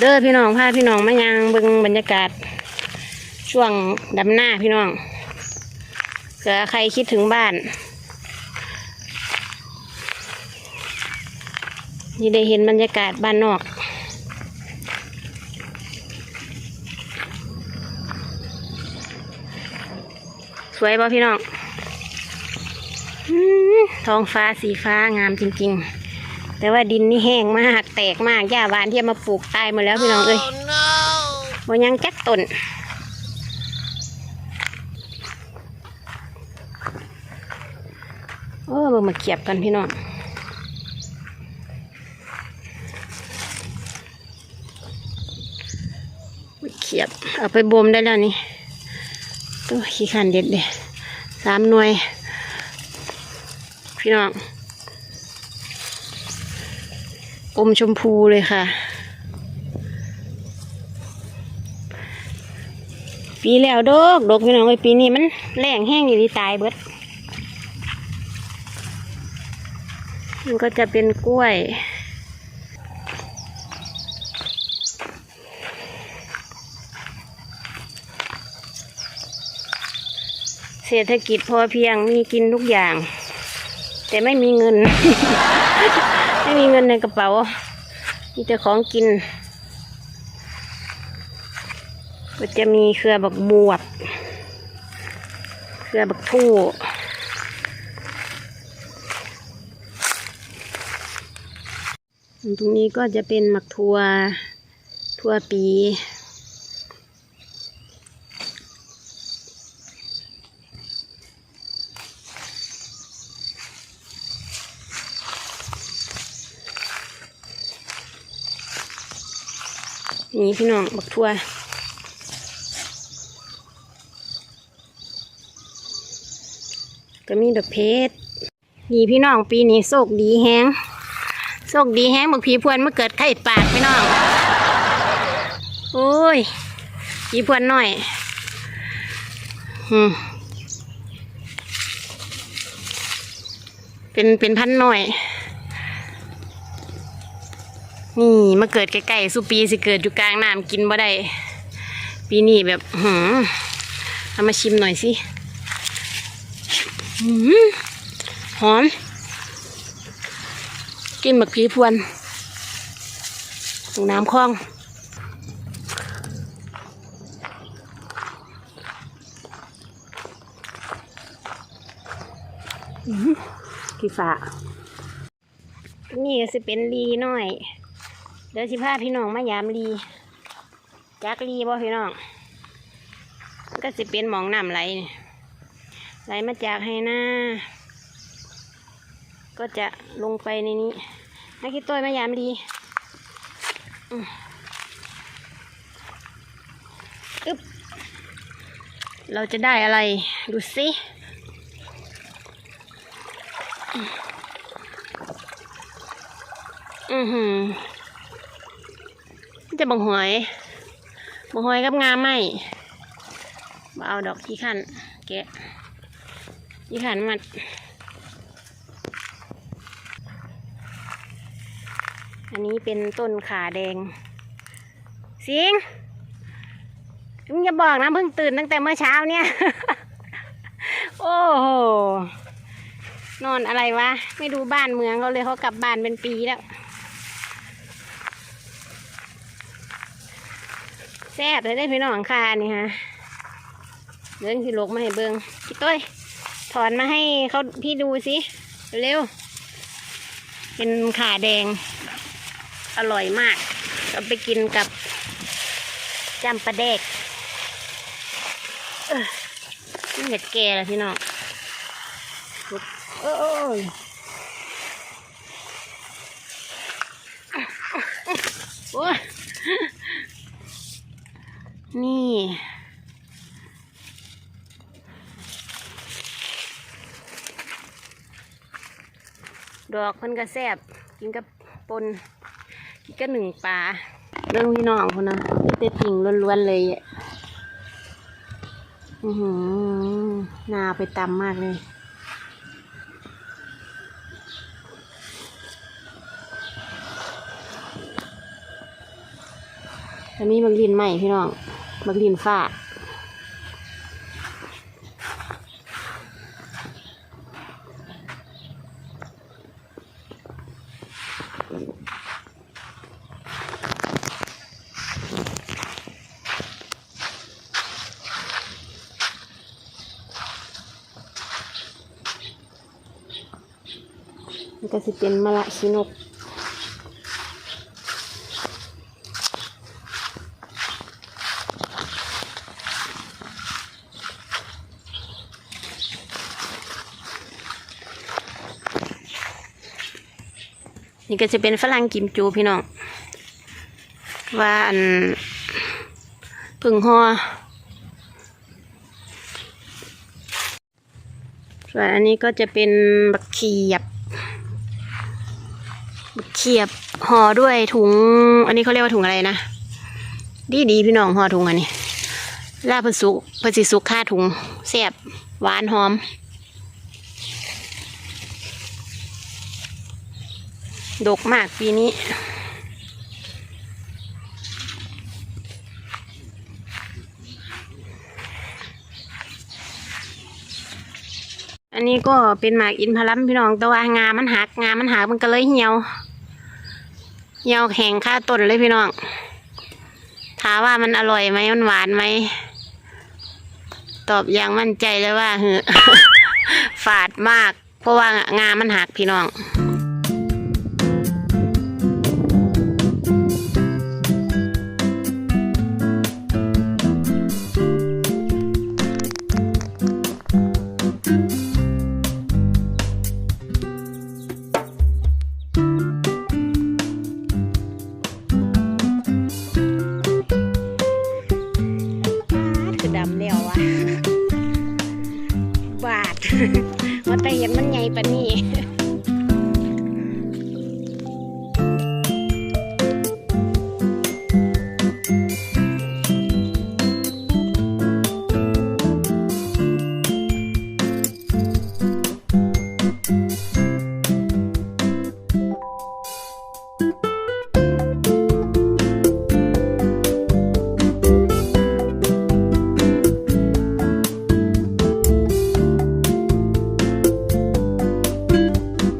เด้อพี่น้องพาพี่น้องมายังเบิ่งบรรยากาศ ช่วงดำหน้าพี่น้องเผื่อใครคิดถึงบ้าน นี่ได้เห็นบรรยากาศบ้านนอก สวยป่ะพี่น้องท้องฟ้าสีฟ้างามจริง ๆ แต่ว่าดินนี่แห้งมาก แตกมากหญ้าหวานที่เอามาปลูกตายหมดแล้วพี่น้องเอ้ยบ่ยังจักต้นโอ้เบิ่งมาเขียบกันพี่น้องเขียบเอาไปบ่มได้แล้วนี่ตัวขี้ขันเด็ดเด้สามหน่วย พี่น้อง อมชมพูเลยค่ะ ปีแล้วดอกดอกพี่น้องไอปีนี้มันแรงแห้งอยู่ที่ตายเบิดมันก็จะเป็นกล้วย เศรษฐกิจพอเพียงมีกินทุกอย่าง แต่ไม่มีเงิน มีเงินในกระเป๋า มีแต่ของกิน ก็จะมีเครือบักบวบ เครือบักทู่ตรงนี้ก็จะเป็นหมักทัวทัวปี นี่พี่น้องบักทัวก็มีดอกเพชรนี่พี่น้องปีนี้โชคดีแฮงโชคดีแฮงบักผีพวนมาเกิดไข่ปากพี่น้องโอ้ยผีพวนหน่อยอืมเป็นเป็นพันหน่อย นี่มาเกิดใกล้ๆสุปีสิเกิดอยู่กลางน้ำกินบ่ได้ ปีนี้แบบหืมเอามาชิมหน่อยสิหืมหอม กินหมึกผีพวนตรงน้ำคลองอื้อหือกี่ฝานี่ก็สิเป็นลีหน่อย เดี๋ยวสิพาพี่น้องมายามลีจักลีบ่พี่น้องก็สิเป็นหมองน้ำไหลไหลมาจากให้หน้า ก็จะลงไปในนี้ให้คิดต้อยมายามลีอึ๊บเราจะได้อะไร ดูสิอือหือ มันจะบังหอยบังหอยกับงาไหมมาเอาดอกที่ขันแกะที่ขันมัดอันนี้เป็นต้นขาแดงสิงมึงอย่าบอกนะเพิ่งตื่นตั้งแต่เมื่อเช้าเนี่ย โอ้โห นอนอะไรวะ ไม่ดูบ้านเมืองเขาเลยเขากลับบ้านเป็นปีแล้ว ซ่บเลยได้พี่น้องคานี่ฮะเดินที่ลกมาให้เบิงพี่ต้อยถอนมาให้เขาพี่ดูสิเร็วเป็นขาแดง อร่อยมากเอาไปกินกับจำปลาแดกเออนี่เห็ดแก่ละพี่น้องโอ้ยโอ้ย นี่ ดอกมันก็แซ่บกินกับปนกินกับหนึ่งปลาเรื่องพี่น้องคนนะนี่แต่ติ่งล้วนๆเลยอะอือหือนาไปตำมากเลยอันนี้บักลินใหม่พี่น้อง บักลินฟ้าก็สิเป็นมะละชินก นี่ก็จะเป็นฝรั่งกิมจูพี่น้องว่าอันพึ่งหอส่วนอันนี้ก็จะเป็นบักเขียบ บักเขียบห่อด้วยถุง อันนี้เขาเรียกว่าถุงอะไรนะ ดีดีพี่น้องห่อถุงอันนี้ลาบเพิ่นสุกเพิ่นสิสุกค่าถุงแซ่บหวานหอม ดกมากปีนี้ อันนี้ก็เป็นหมากอินทผลัมพี่น้องแต่ว่างามันหักงามันหักมันก็เลยเหี่ยว เหี่ยวแข็งค่าต้นเลยพี่น้องถามว่ามันอร่อยไหมมันหวานไหม ตอบอย่างมั่นใจเลยว่าเหอฝาดมาก เพราะว่างามันหักพี่น้อง